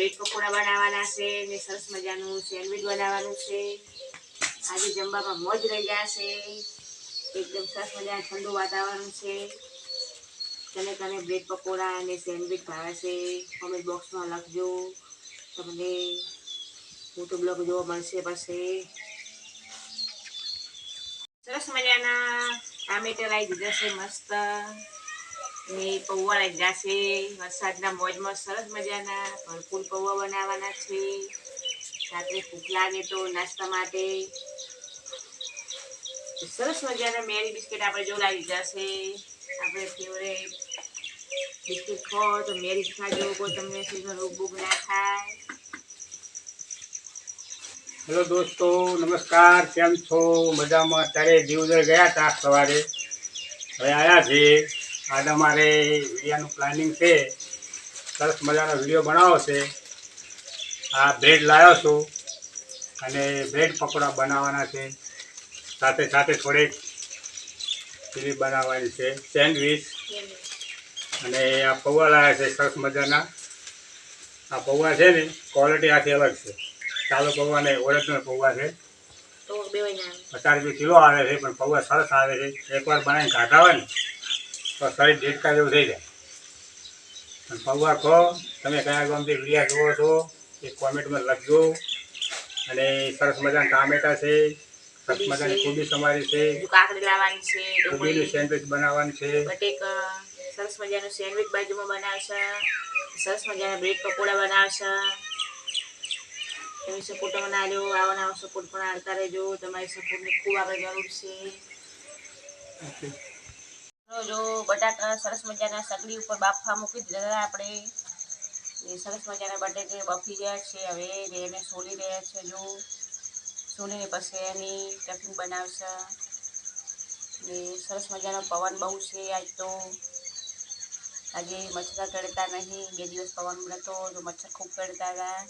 Bread pakoda બનાવવાના છે, ને સરસ મજાનું સેન્ડવિચ બનાવવાનું છે. આજે જમવામાં મોજ રહી છે એકદમ સરસ મજાનું ઠંડુ વાતાવરણ છે. તને તને બ્રેડ પકોડા અને સેન્ડવિચ ભાવે છે. કોમેન્ટ બોક્સમાં લખજો. તમને મોટો બ્લોગ જોવા મળશે પછી સરસ મજાના ટામેટા લાવી દીધા છે, મસ્ત. ને પૌવા દીધા છે વરસાદના મોજમાં સરસ મજાના, ભરપૂર પૌવા બનાવવાના છે. રાત્રે ભૂખ તો નાસ્તા માટે સરસ મજાના મેરી બિસ્કિટ આપણે જો લાવી દીધા છે. આપણે ફેવરેટ બિસ્કિટ ખો તો મેરી ખાજો કોઈ તમને શરીરમાં રોગ બોગ ના થાય. હેલો દોસ્તો, નમસ્કાર. કેમ છો? મજામાં? અત્યારે દીવદર ગયા હતા સવારે. હવે આવ્યા છે આજે અમારે વિડીયાનું પ્લાનિંગ છે. સરસ મજાનો વીડિયો બનાવો છે. આ બ્રેડ લાવ્યો છું અને બ્રેડ પકોડા બનાવવાના છે. સાથે સાથે થોડીક ચીલી બનાવવાની છે. સેન્ડવીચ અને આ પૌવા લાવ્યા છે સરસ મજાના. આ પૌવા છે ને ક્વોલિટી આખી અલગ છે. ચાલો પૌવા ને ઓરિજિનલ પૌવા છે પચાસ રૂપિયા કિલો આવે છે પણ પૌવા સરસ આવે છે. એકવાર બનાવીને કાઢા હોય ને તો શરીર ઢીટકા જેવું થઈ જાય. અને પૌવા કહો તમે કયા ગામથી વિડીયા જોવો છો એ કોમેન્ટમાં લખજો. અને સરસ મજાના ટામેટા છે સરસ મજાની કોબી તમારી છે કાકડી લાવવાની છે કોબીનું સેન્ડવિચ બનાવવાની છે. બટેકા સરસ મજાનું સેન્ડવિચ બાજુમાં બનાવશે સરસ મજાના બ્રેડ પકોડા બનાવશે. તમે સપોર્ટ મને આવાના આવો નવો સપોર્ટ પણ આવતા રહેજો. તમારી સપોર્ટની ખૂબ આગળ જરૂર છે. જો બટાકા સરસ મજાના સગડી ઉપર બાફવા મૂકી દીધા આપણે. એ સરસ મજાના બટેકે બફી ગયા છે. હવે એને સોલી રહ્યા છે જો. સોલીને પછી એની ચટણી બનાવશે. ને સરસ મજાનો પવન બહુ છે આજ તો. આજે મચ્છર કરતા નહીં. બે દિવસ પવન નહોતો તો મચ્છર ખૂબ કરતા હતા.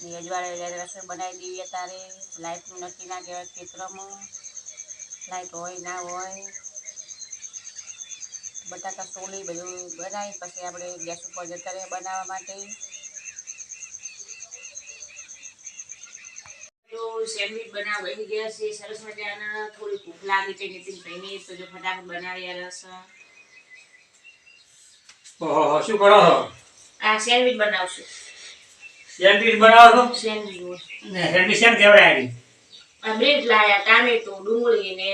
ને અજવાળે રસોઈ બનાવી દેવી તારે લાઇટનું નક્કી ના કહેવાય ખેતરમાં. લાઇટ હોય ના હોય. બટાકા સોલી બધું બનાવી પછી આપણે ગેસ ઉપર જતા બનાવવા માટે. સેન્ડવીચ બનાવ બની ગયા છે. સરસ મજાના. થોડી ભૂખ લાગી છે નીતિન ભાઈને. તો જો ફટાફટ બનાવી રસ. ઓહો શું કરો છો? આ સેન્ડવીચ બનાવશું. સેન્ડવીચ બનાવો છો? સેન્ડવીચ. સેન્ડવિચ કેમ આ બ્રેડ લાયા ટામેટું ડુંગળી ને.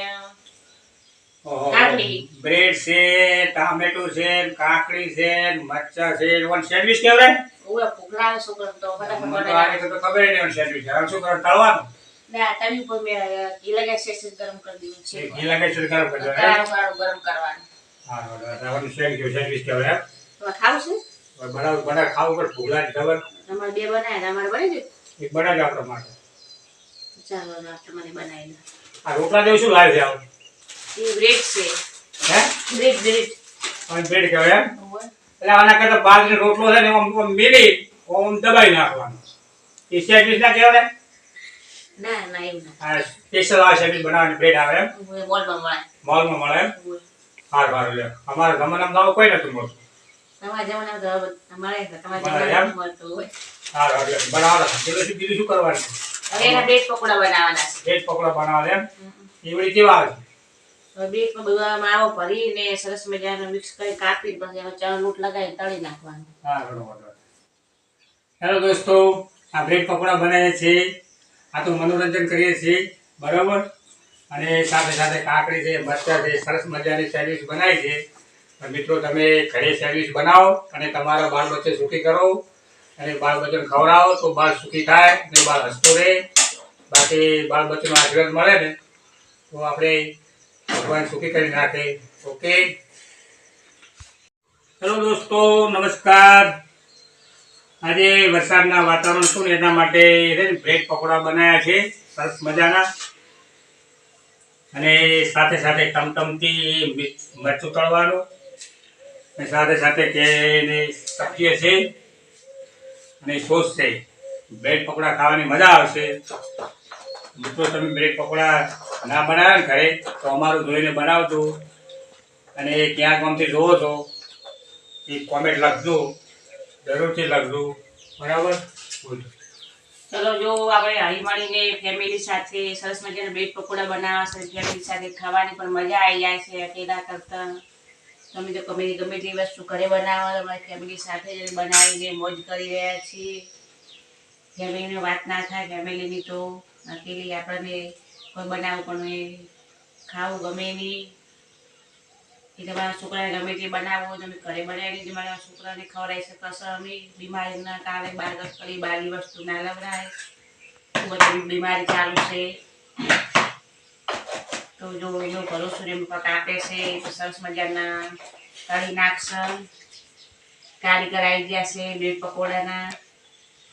બ્રેડ છે ટામેટું છે કાકડી છે મરચા છે ઓન સેન્ડવિચ કેવડે ઓવે ભૂખ લાગે છોકરાને તો ફટાફટ તો ખબર નહીં સેન્ડવિચ હવે શું કરો? તળવાનું? ના તવી ઉપર મેં ઘી લગાવી શેષ ગરમ કરી દીધું છે. ઘી લાગે છે ગરમ કરવાનું. હા રાવણ સેન્ડવિચ સેન્ડવિચ એમ? તમારે ખાવું છે? ખબર? તમારે બે બનાવ્યા તમારે બની ગયું એક બનાવજો આપણા માટે. ચાલો હવે તમારે બનાવી દો. આ રોટલા જેવું શું લાવે છે આવું? એ બ્રેડ છે. હે? Bread bread. બ્રેડ કહેવાય એમ? એટલે આના કરતા બાજરી રોટલો છે ને મેલી આમ દબાઈ નાખવાનો. એ સેન્ડવિચ ના કહેવાય ના? ના એવું ના. સ્પેશિયલ આ સેન્ડવિચ બનાવવાની બ્રેડ આવે એમ? મોલમાં મળે. મોલમાં મળે એમ? હાર સારું લે અમારા જમાનામાં આવું કોઈ નતું મળતું. તમારા જમાનામાં છે. તમારા જમાનામાં? મળતું હોય. સારું સારું લે બનાવો બીજું શું કરવાનું હવે એના બ્રેડ પકોડા બનાવવાના છે. બ્રેડ પકોડા બનાવવા એમ? એવડી કેવા આવે? હવે બ્રેડમાં બધા માવો ભરીને સરસ મજાનો મિક્સ કરી કાપી પછી એમાં ચણ લોટ લગાવી તળી નાખવાનો. હા બરોબર હેલો દોસ્તો, આ બ્રેડ પકોડા બનાવીએ છીએ. આ તો મનોરંજન કરીએ છીએ, બરાબર? અને સાથે સાથે કાકડી છે, મરચાં છે, સરસ મજાની સેન્ડવિચ બનાવી છે. મિત્રો, તમે ઘરે સેન્ડવિચ બનાવો અને તમારા બાળ બચ્ચે સુખી કરો અને બાળ બચ્ચાને ખવડાવો તો બાળ સુખી થાય અને બાળ હસતો રહે. બાકી બાળ બચ્ચાનો આશીર્વાદ મળે ને. તો આપણે ભગવાન સુખી કરી નાખે. ઓકે? હેલો દોસ્તો, નમસ્કાર. આજે વરસાદના વાતાવરણ શું એના માટે બ્રેડ પકોડા બનાવ્યા છે. સરસ મજાના. અને સાથે સાથે ટમટમથી મરચું તળવાનું. અને સાથે સાથે કે સબ્જી છે. અને સોસ છે. બ્રેડ પકોડા ખાવાની મજા આવશે. મિત્રો, તમે બ્રેડ પકોડા ના બનાવ્યા ને ઘરે, તો અમારું જોઈને બનાવજો. અને ક્યાં ગામથી જોવો છો, એ કોમેન્ટ લખજો. જરૂરથી લખજો. બરાબર? ચલો, જો આપણે હળી મળીને ફેમિલી સાથે સરસ મજાના બ્રેડ પકોડા બનાવવા છે ફેમિલી સાથે ખાવાની પણ મજા આવી જાય છે, અકેલા કરતા. તમે તો ગમે ગમે તે વસ્તુ ઘરે બનાવો અમારી ફેમિલી સાથે જ બનાવીને મોજ કરી રહ્યા છીએ. ફેમિલીની વાત ના થાય ફેમિલીની તો અકેલી આપણને કોઈ બનાવવું પણ એ ખાવું ગમે નહીં. એ તમારા છોકરાને ગમે તે બનાવો, તમે ઘરે બનાવીને તમારા છોકરાને ખવડાવી શકો અમે બીમારીના કારણે બહાર કરી બહારની વસ્તુ ના લવડાય ખૂબ બધી બીમારી ચાલુ છે. તો જો એનો ભરોસો એમ કાપે છે સરસ મજાના તળી નાખશે. કારીગર આવી ગયા છે બ્રેડ પકોડાના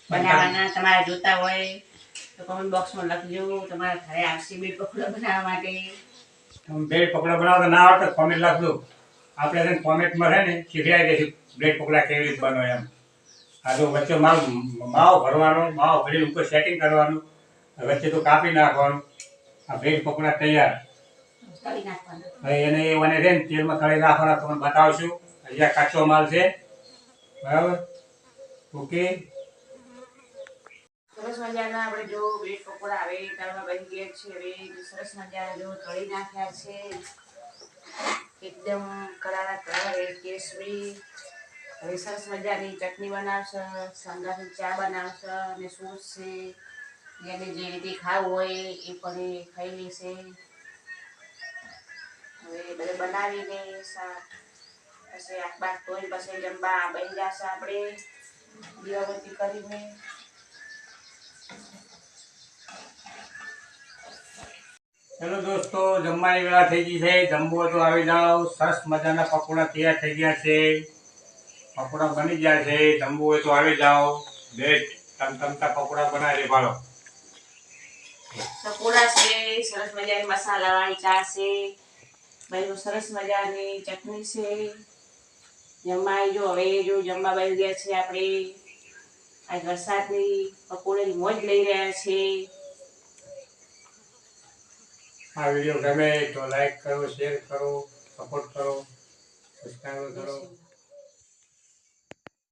બનાવવાના. તમારે જોતા હોય. તો કમેન્ટ બોક્સમાં લખજો તમારા ઘરે આવશે બ્રેડ પકોડા બનાવવા માટે. તમે બ્રેડ પકોડા બનાવતા ના આવડતો કોમેન્ટ લખજો. આપણે છે કોમેન્ટમાં રહે ને શીખવાડી દઈશું બ્રેડ પકોડા કેવી રીતે બનો એમ. આ તો વચ્ચે માવ માવો ભરવાનો માવો ભરી ઉપર સેટિંગ કરવાનું વચ્ચે તો કાપી નાખવાનું. આ બ્રેડ પકોડા તૈયાર. હવે એને એને રે ને તેલમાં તળી નાખવાના તમને બતાવશું. હજી આ કાચો માલ છે. બરાબર? ઓકે. સરસ મજાના આપણે જો બ્રેડ પકોડા આવે તારમાં બની ગયા છે. હવે સરસ મજાના જો તળી નાખ્યા છે. એકદમ કરારા કલર કેસરી. હવે સરસ મજાની ચટણી બનાવશે સંગાથી ચા બનાવશે અને સોસ છે, જેને જે રીતે ખાવું હોય એ પણ એ ખાઈ લેશે. હવે બધે બનાવીને પછી આખબાર તોય પછી જમવા બની જશે આપણે. દીવાબત્તી કરીને. ચલો દોસ્તો, જમવાની વેળા થઈ ગઈ છે. જમવો તો આવી જાઓ. સરસ મજાના પકોડા તૈયાર થઈ ગયા છે. પકોડા બની ગયા છે. જમવું હોય તો આવી જાઓ. બેટ તમતા પકોડા બનાવી મસાલાવાળી ચા છે. બાજુ સરસ મજાની ચટણી છે. જમવા જો હવે જો જમવા બની ગયા છે આપણે. આ વરસાદની પકોડેની મોજ લઈ રહ્યા છે. આ વીડિયો ગમે તો લાઈક કરો શેર કરો સપોર્ટ કરો સબસ્ક્રાઈબ કરો.